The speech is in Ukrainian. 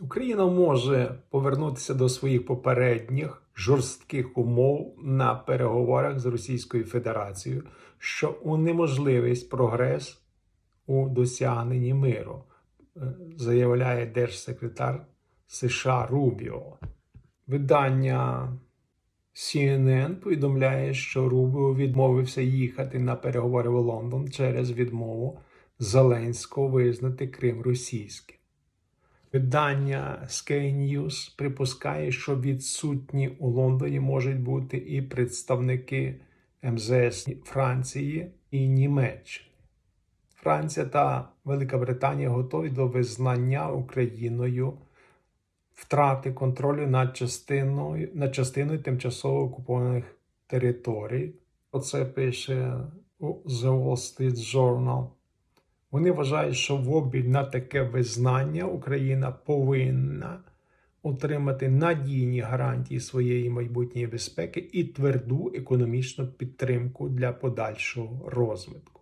Україна може повернутися до своїх попередніх жорстких умов на переговорах з Російською Федерацією, що унеможливить прогрес у досягненні миру, е, заявляє держсекретар США Рубіо. Видання CNN повідомляє, що Рубіо відмовився їхати на переговори в Лондон через відмову Зеленського визнати Крим російським. Видання Sky News припускає, що відсутні у Лондоні можуть бути і представники МЗС Франції і Німеччини. Франція та Велика Британія готові до визнання Україною втрати контролю над частиною, над частиною тимчасово окупованих територій. Оце пише The Wall Street Journal. Вони вважають, що в обмін на таке визнання Україна повинна отримати надійні гарантії своєї майбутньої безпеки і тверду економічну підтримку для подальшого розвитку.